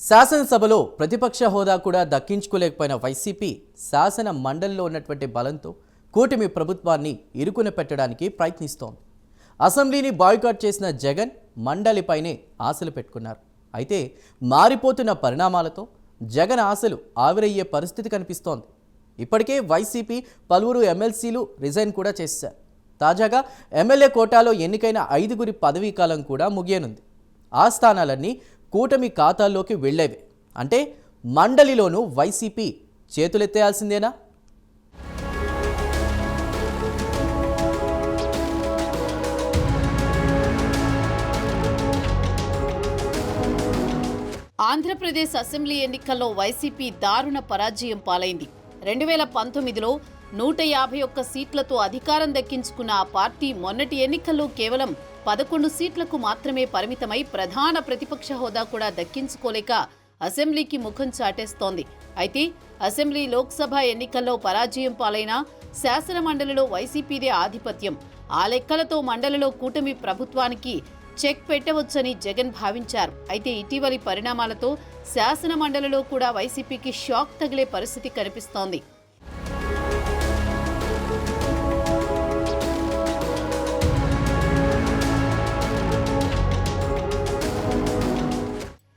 శాసనసభలో ప్రతిపక్ష హోదా కూడా దక్కించుకోలేకపోయిన వైసీపీ శాసన మండలిలో ఉన్నటువంటి బలంతో కూటమి ప్రభుత్వాన్ని ఇరుకున పెట్టడానికి ప్రయత్నిస్తోంది. అసెంబ్లీని బాయ్కాట్ చేసిన జగన్ మండలిపైనే ఆశలు పెట్టుకున్నారు. అయితే మారిపోతున్న పరిణామాలతో జగన్ ఆశలు ఆవిరయ్యే పరిస్థితి కనిపిస్తోంది. ఇప్పటికే వైసీపీ పలువురు ఎమ్మెల్సీలు రిజైన్ కూడా చేశారు. తాజాగా ఎమ్మెల్యే కోటాలో ఎన్నికైన ఐదుగురి పదవీ కాలం కూడా ముగియనుంది. ఆ స్థానాలన్నీ కూటమి ఖాతాల్లోకి వెళ్ళేవే. అంటే మండలిలోనూ వైసీపీ చేతులెత్తేయాల్సిందేనా? ఆంధ్రప్రదేశ్ అసెంబ్లీ ఎన్నికల్లో వైసీపీ దారుణ పరాజయం పాలైంది. రెండు వేల పంతొమ్మిదిలో నూట యాభై ఒక్క సీట్లతో అధికారం దక్కించుకున్న ఆ పార్టీ మొన్నటి ఎన్నికల్లో కేవలం పదకొండు సీట్లకు మాత్రమే పరిమితమై ప్రధాన ప్రతిపక్ష హోదా కూడా దక్కించుకోలేక అసెంబ్లీకి ముఖం చాటేస్తోంది. అయితే అసెంబ్లీ లోక్సభ ఎన్నికల్లో పరాజయం పాలైన శాసనమండలిలో వైసీపీదే ఆధిపత్యం. ఆ లెక్కలతో మండలిలో కూటమి ప్రభుత్వానికి చెక్ పెట్టవచ్చని జగన్ భావించారు. అయితే ఇటీవలి పరిణామాలతో శాసన మండలిలో కూడా వైసీపీకి షాక్ తగిలే పరిస్థితి కనిపిస్తోంది.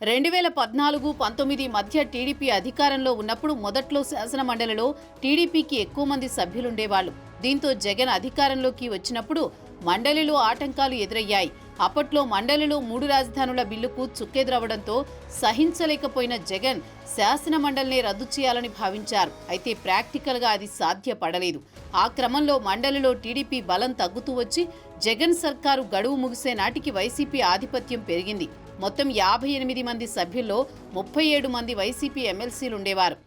రెండు వేల పద్నాలుగు పంతొమ్మిది మధ్య టీడీపీ అధికారంలో ఉన్నప్పుడు మొదట్లో శాసన మండలిలో టీడీపీకి ఎక్కువ మంది సభ్యులుండేవాళ్ళు దీంతో జగన్ అధికారంలోకి వచ్చినప్పుడు మండలిలో ఆటంకాలు ఎదురయ్యాయి. అప్పట్లో మండలిలో మూడు రాజధానుల బిల్లుకు చుక్కెదురవడంతో సహించలేకపోయిన జగన్ శాసన మండలినే రద్దు చేయాలని భావించారు. అయితే ప్రాక్టికల్గా అది సాధ్యపడలేదు. ఆ క్రమంలో మండలిలో టీడీపీ బలం తగ్గుతూ వచ్చి జగన్ సర్కారు గడువు ముగిసే నాటికి వైసీపీ ఆధిపత్యం పెరిగింది. మొత్తం యాభై ఎనిమిది మంది సభ్యుల్లో ముప్పై ఏడు మంది వైసీపీ ఎమ్మెల్సీలుండేవారు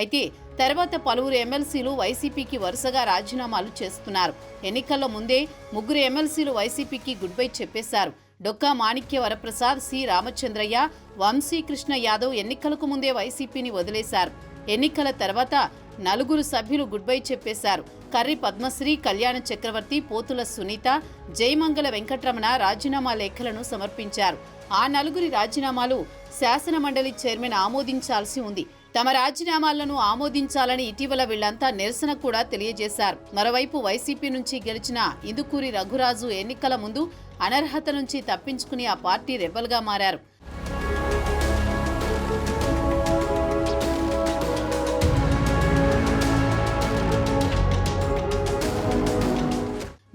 అయితే తర్వాత పలువురు ఎమ్మెల్సీలు వైసీపీకి వరుసగా రాజీనామాలు చేస్తున్నారు. ఎన్నికల్లో ముందే ముగ్గురు ఎమ్మెల్సీలు వైసీపీకి గుడ్ బై చెప్పేశారు. డొక్కా మాణిక్య వరప్రసాద్ సి. రామచంద్రయ్య వంశీకృష్ణ యాదవ్ ఎన్నికలకు ముందే వైసీపీని వదిలేశారు. ఎన్నికల తర్వాత నలుగురు సభ్యులు గుడ్ బై చెప్పేశారు. కర్రి పద్మశ్రీ కళ్యాణ చక్రవర్తి పోతుల సునీత జయమంగళ వెంకటరమణ రాజీనామా లేఖలను సమర్పించారు. ఆ నలుగురి రాజీనామాలు శాసనమండలి చైర్మన్ ఆమోదించాల్సి ఉంది. తమ రాజీనామాలను ఆమోదించాలని ఇటీవల వీళ్ళంతా నిరసన కూడా తెలియజేశారు. మరోవైపు వైసీపీ నుంచి గెలిచిన ఇందుకూరి రఘురాజు ఎన్నికల ముందు అనర్హత నుంచి తప్పించుకుని ఆ పార్టీ రెబల్గా మారారు.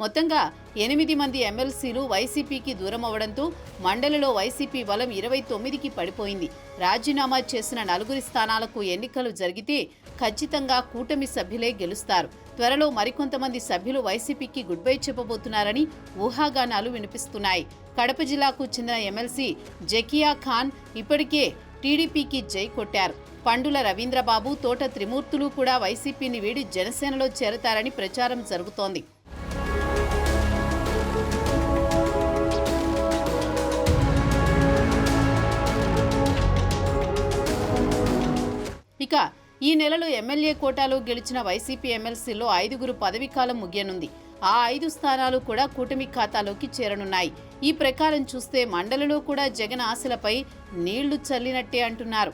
మొత్తంగా ఎనిమిది మంది ఎమ్మెల్సీలు వైసీపీకి దూరం అవడంతో మండలిలో వైసీపీ బలం ఇరవై తొమ్మిదికి పడిపోయింది. రాజీనామా చేసిన నలుగురి స్థానాలకు ఎన్నికలు జరిగితే ఖచ్చితంగా కూటమి సభ్యులే గెలుస్తారు. త్వరలో మరికొంతమంది సభ్యులు వైసీపీకి గుడ్ బై చెప్పబోతున్నారని ఊహాగానాలు వినిపిస్తున్నాయి. కడప జిల్లాకు చెందిన ఎమ్మెల్సీ జకియా ఖాన్ ఇప్పటికే టీడీపీకి జై కొట్టారు. పండుల రవీంద్రబాబు తోట త్రిమూర్తులు కూడా వైసీపీని వీడి జనసేనలో చేరతారని ప్రచారం జరుగుతోంది. ఇక ఈ నెలలో ఎమ్మెల్యే కోటాలో గెలిచిన వైసీపీ ఎమ్మెల్సీలో ఐదుగురు పదవీకాలం ముగియనుంది. ఆ ఐదు స్థానాలు కూడా కూటమి ఖాతాలోకి చేరనున్నాయి. ఈ ప్రకారం చూస్తే మండలిలో కూడా జగన్ ఆశలపై నీళ్ళు చల్లినట్టే అంటున్నారు.